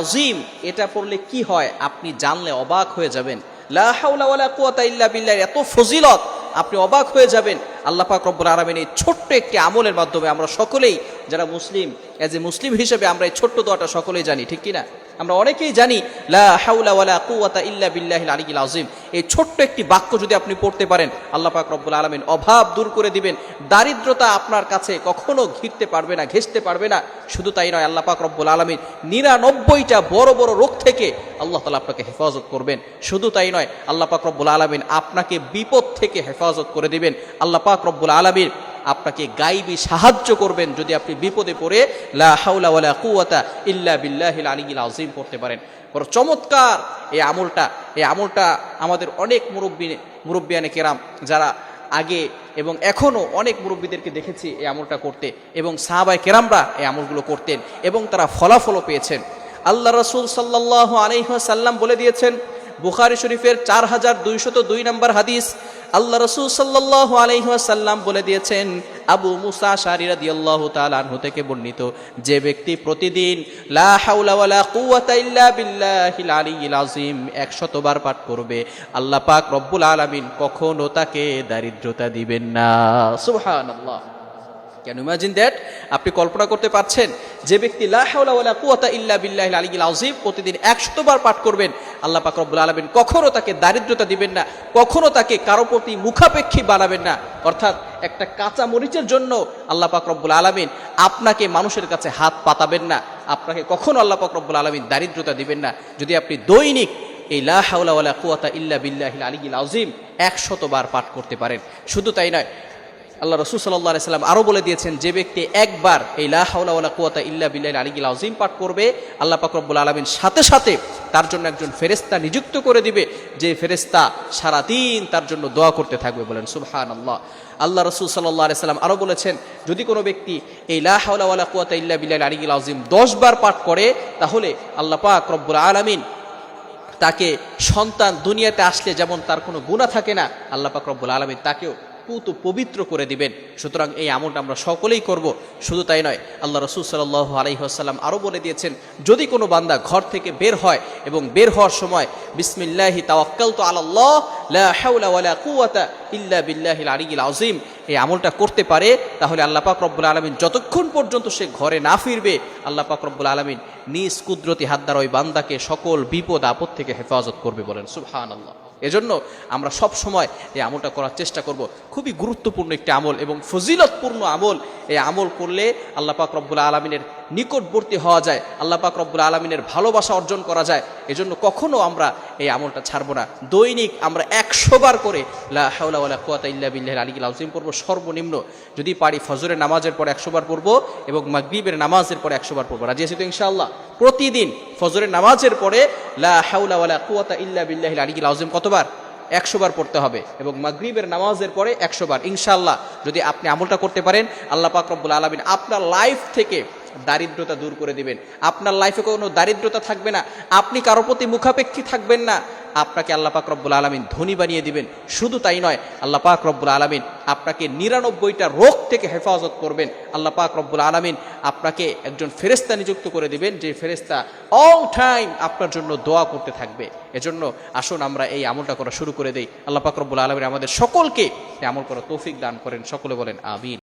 আযীম। এটা পড়লে কি হয়? আপনি জানলে অবাক হয়ে যাবেন। এত ফজিলত, আপনি অবাক হয়ে যাবেন। আল্লাহ পাক রব্বুল আলামিন এই ছোট্ট একটি আমলের মাধ্যমে আমরা সকলেই, যারা মুসলিম এজ এ মুসলিম হিসেবে আমরা এই ছোট্ট দোয়াটা সকলেই জানি, ঠিক কি না আমরা অনেকেই জানি আযীম। এই ছোট্ট একটি বাক্য যদি আপনি পড়তে পারেন, আল্লাহ পাক রব্বুল আলামিন অভাব দূর করে দিবেন। দারিদ্রতা আপনার কাছে কখনো ঘিরতে পারবে না, ঘেঁষতে পারবে না। শুধু তাই নয়, আল্লাহ পাক রব্বুল আলামিন নিরানব্বইটা বড় বড় রোগ থেকে আল্লাহ তালা আপনাকে হেফাজত করবেন। শুধু তাই নয়, আল্লাহ পাক রব্বুল আলামিন আপনাকে বিপদ থেকে হেফাজত করে দিবেন। আল্লাহ পাক রব্বুল আলামিন আপনাকে গাইবি সাহায্য করবেন যদি আপনি বিপদে পড়ে। লা কুওয়াতা ইল্লা বিল্লাহিল আলিয়িল আযীম করতে পারেন। বড় চমৎকার এই আমলটা এই আমলটা আমাদের অনেক মুরব্বী, মুরব্বিয়ানে কেরাম যারা আগে এবং এখনও অনেক মুরব্বীদেরকে দেখেছি এই আমলটা করতে এবং সাহাবাই কেরামরা এই আমলগুলো করতেন এবং তারা ফলাফলও পেয়েছেন। আল্লাহ রসুল সাল্লাহ আলহাসাল্লাম বলে দিয়েছেন, বুখারি শরীফের চার হাজার দুইশত দুই নম্বর হাদিস আল্লাহ রসুল সাল্লাহ আলহাসাল্লাম বলে দিয়েছেন, আবু মুসা শারিরা দিয়াল্লাহ তালানহু থেকে বর্ণিত, যে ব্যক্তি প্রতিদিন 100 বার পাঠ করবে, আল্লাহ পাক রব্বুল আলামিন কখনো তাকে দারিদ্রতা দিবেন না। সুবহানাল্লাহ। ক্যান ইমাজিন দ্যাট আপনি কল্পনা করতে পারছেন, যে ব্যক্তি ইল্লা আযীম প্রতিদিন 100 বার পাঠ করবেন, আল্লাহ পাক রব্বুল আলামিন কখনো তাকে দারিদ্রতা দিবেন না, কখনো তাকে কারও প্রতি মুখাপেক্ষী বানাবেন না। অর্থাৎ একটা কাঁচা মরিচের জন্য আল্লাহ পাক রব্বুল আলামিন আপনাকে মানুষের কাছে হাত পাতাবেন না, আপনাকে কখনো আল্লাহ পাক রব্বুল আলামিন দারিদ্রতা দিবেন না। যদি আপনি দৈনিক এই লা হাওলা ওয়ালা কুওয়াতা ইল্লা বিল্লাহিল আলিয়্যিল আযীম 100 বার পাঠ করতে পারেন, শুধু তাই নয় আল্লাহ রসুল সাল্লাহ সাল্লাম আরও বলে দিয়েছেন, যে ব্যক্তি একবার এই লাহাউলা কুয়াতা ইল্লা বিল্লাহ আলিগিল আজিম পাঠ করবে, আল্লাহ পাকরবুল আলমিন সাথে সাথে তার জন্য একজন ফেরেস্তা নিযুক্ত করে দিবে, যে ফেরেস্তা সারাদিন তার জন্য দোয়া করতে থাকবে বলেন সুবহান আল্লাহ আল্লাহ রসুল সাল্লাহ সাল্লাম আরও বলেছেন, যদি কোনো ব্যক্তি এই লাহাউলা কুয়াতা ইল্লা বিল্লাহ আলিগিল আজিম দশ বার পাঠ করে, তাহলে আল্লাহ পাক রব্বুল আলমিন তাকে সন্তান দুনিয়াতে আসলে যেমন তার কোনো গুণা থাকে না, আল্লাহ পাক রব্বুল আলমিন তাকেও পুত পবিত্র করে দিবেন। সুতরাং এই আমলটা আমরা সকলেই করব। শুধু তাই নয়, আল্লাহ রসুল সাল্লাহ আলহিহাসাল্লাম আরও বলে দিয়েছেন, যদি কোনো বান্দা ঘর থেকে বের হয় এবং বের হওয়ার সময়, বিসমিল্লাহি তাওয়াক্কাল তো আল্লাহ ইল্লা বিল্লাহিল আলিয়িল আযীম এই আমলটা করতে পারে, তাহলে আল্লাহ পাক রব্বুল আলমিন যতক্ষণ পর্যন্ত সে ঘরে না ফিরবে, আল্লাহ পাক রব্বুল আলমিন নিজ কুদরতি হাত দ্বারা ওই বান্দাকে সকল বিপদ আপদ থেকে হেফাজত করবে বলেন। সুবহান আল্লাহ এজন্য আমরা সব সময় এই আমলটা করার চেষ্টা করব। খুবই গুরুত্বপূর্ণ একটি আমল এবং ফজিলতপূর্ণ আমল। এই আমল করলে আল্লাহ পাক রব্বুল আলমিনের নিকটবর্তী হওয়া যায়। আল্লাহ পাক রব্বুল আলমিনের ভালোবাসা অর্জন করা যায়। এজন্য কখনো আমরা এই আমলটা ছাড়বো না। দৈনিক আমরা একশো বার করে লা হাওলা ওয়ালা কুওয়াতা ইল্লা বিল্লাহ আলিকিল আউজিম পড়ব, সর্বনিম্ন। যদি পারি ফজরের নামাজের পরে একশো বার পড়ব এবং মাগরিবের নামাজের পরে একশো বার পড়ব। রাজি আছি তো ইনশাআল্লাহ? প্রতিদিন ফজরের নামাজের পরে লা হাওলা ওয়ালা কুওয়াতা ইল্লা বিল্লাহ আলিকিল আউজিম কতবার? একশো বার পড়তে হবে এবং মাগরিবের নামাজের পরে একশো বার। ইনশাল্লাহ যদি আপনি আমলটা করতে পারেন, আল্লাহ পাক রব্বুল আলমিন আপনার লাইফ থেকে দারিদ্রতা দূর করে দিবেন। আপনার লাইফে কোনো দারিদ্রতা থাকবে না। আপনি কারও প্রতি মুখাপেক্ষী থাকবেন না। আপনাকে আল্লাহ পাক রব্বুল আলমিন ধনী বানিয়ে দিবেন। শুধু তাই নয়, আল্লাহ পাক রব্বুল আলমিন আপনাকে নিরানব্বইটা রোগ থেকে হেফাজত করবেন। আল্লাহ পাক রব্বুল আলমিন আপনাকে একজন ফেরেস্তা নিযুক্ত করে দিবেন, যে ফেরেস্তা অল টাইম আপনার জন্য দোয়া করতে থাকবে। এজন্য আসুন আমরা এই আমলটা করা শুরু করে দেই। আল্লাহ পাক রব্বুল আলমিন আমাদের সকলকে আমল করা তৌফিক দান করেন। সকলে বলেন, আমিন।